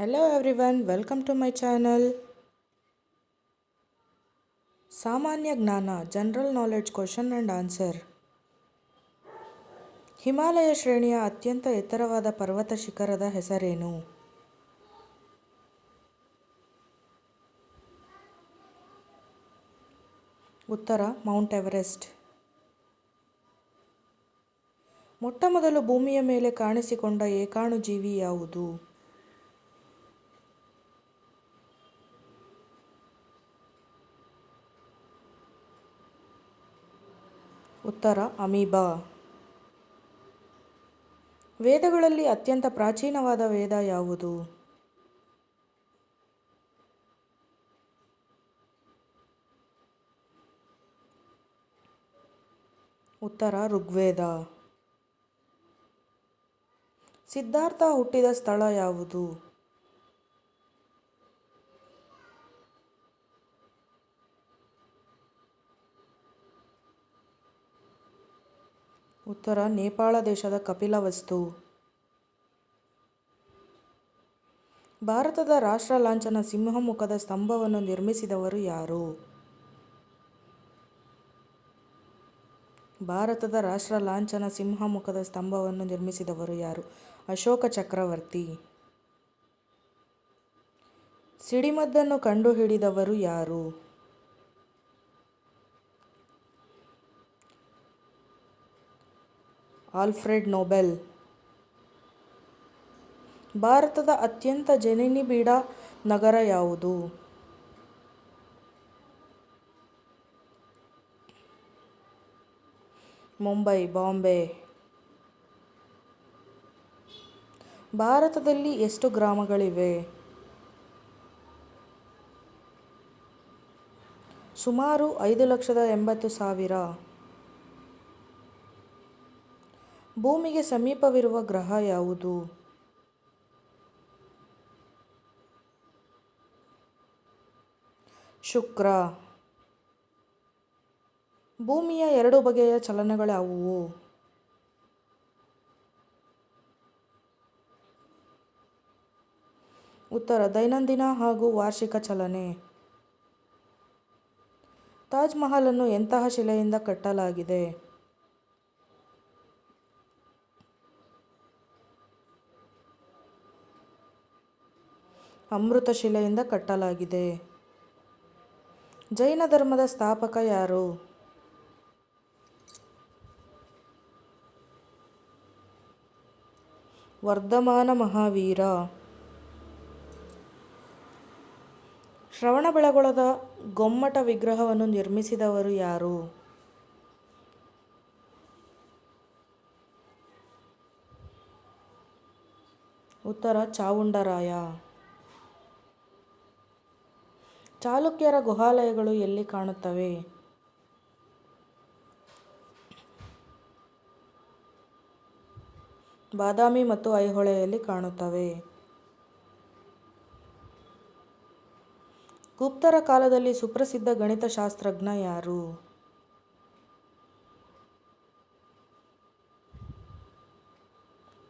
Hello one welcome to my channel ಸಾಮಾನ್ಯ ಜ್ಞಾನ general knowledge question and answer Himalaya ಶ್ರೇಣಿಯ ಅತ್ಯಂತ ಎತ್ತರವಾದ ಪರ್ವತ ಶಿಖರದ ಹೆಸರೇನು? ಉತ್ತರ ಮೌಂಟ್ ಎವರೆಸ್ಟ್ ಮೊಟ್ಟಮೊದಲು ಭೂಮಿಯ ಮೇಲೆ ಕಾಣಿಸಿಕೊಂಡ ಏಕಾಣುಜೀವಿ ಯಾವುದು? ಉತ್ತರ ಅಮೀಬಾ. ವೇದಗಳಲ್ಲಿ ಅತ್ಯಂತ ಪ್ರಾಚೀನವಾದ ವೇದ ಯಾವುದು? ಉತ್ತರ ಋಗ್ವೇದ. ಸಿದ್ಧಾರ್ಥ ಹುಟ್ಟಿದ ಸ್ಥಳ ಯಾವುದು? ಉತ್ತರ, ನೇಪಾಳ ದೇಶದ ಕಪಿಲವಸ್ತು ಭಾರತದ ರಾಷ್ಟ್ರ ಲಾಂಛನ ಸಿಂಹಮುಖದ ಸ್ತಂಭವನ್ನು ನಿರ್ಮಿಸಿದವರು ಯಾರು? ಭಾರತದ ರಾಷ್ಟ್ರ ಲಾಂಛನ ಸಿಂಹಮುಖದ ಸ್ತಂಭವನ್ನು ನಿರ್ಮಿಸಿದವರು ಯಾರು? ಅಶೋಕ ಚಕ್ರವರ್ತಿ. ಸಿಡಿಮದ್ದನ್ನು ಕಂಡುಹಿಡಿದವರು ಯಾರು? Alfred Nobel. ಭಾರತದ ಅತ್ಯಂತ ಜನನಿಬಿಡ ನಗರ ಯಾವುದು? ಮುಂಬೈ, ಬಾಂಬೆ. ಭಾರತದಲ್ಲಿ ಎಷ್ಟು ಗ್ರಾಮಗಳಿವೆ? ಸುಮಾರು ಐದು ಲಕ್ಷದ ಎಂಬತ್ತು ಸಾವಿರ. ಭೂಮಿಗೆ ಸಮೀಪವಿರುವ ಗ್ರಹ ಯಾವುದು? ಶುಕ್ರ. ಭೂಮಿಯ ಎರಡು ಬಗೆಯ ಚಲನಗಳಾವುವು? ಉತ್ತರ, ದೈನಂದಿನ ಹಾಗೂ ವಾರ್ಷಿಕ ಚಲನೆ. ತಾಜ್ ಮಹಲನ್ನು ಎಂತಹ ಶಿಲೆಯಿಂದ ಕಟ್ಟಲಾಗಿದೆ? ಅಮೃತ ಶಿಲೆಯಿಂದ ಕಟ್ಟಲಾಗಿದೆ. ಜೈನ ಧರ್ಮದ ಸ್ಥಾಪಕ ಯಾರು? ವರ್ಧಮಾನ ಮಹಾವೀರ. ಶ್ರವಣಬೆಳಗೊಳದ ಗೊಮ್ಮಟ ವಿಗ್ರಹವನ್ನು ನಿರ್ಮಿಸಿದವರು ಯಾರು? ಉತ್ತರ ಚಾವುಂಡರಾಯ. ಚಾಲುಕ್ಯರ ಗುಹಾಲಯಗಳು ಎಲ್ಲಿ ಕಾಣುತ್ತವೆ? ಬಾದಾಮಿ ಮತ್ತು ಐಹೊಳೆಯಲ್ಲಿ ಕಾಣುತ್ತವೆ. ಗುಪ್ತರ ಕಾಲದಲ್ಲಿ ಸುಪ್ರಸಿದ್ಧ ಗಣಿತಶಾಸ್ತ್ರಜ್ಞ ಯಾರು?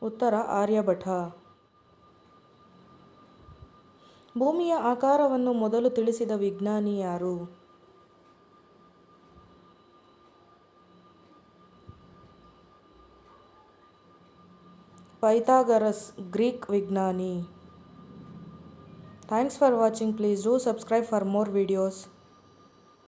ಉತ್ತರ ಆರ್ಯಭಟ. ಭೂಮಿಯ ಆಕಾರವನ್ನು ಮೊದಲು ತಿಳಿಸಿದ ವಿಜ್ಞಾನಿ ಯಾರು? ಪೈಥಾಗರಸ್, ಗ್ರೀಕ್ ವಿಜ್ಞಾನಿ. Thanks for watching. Please do subscribe for more videos.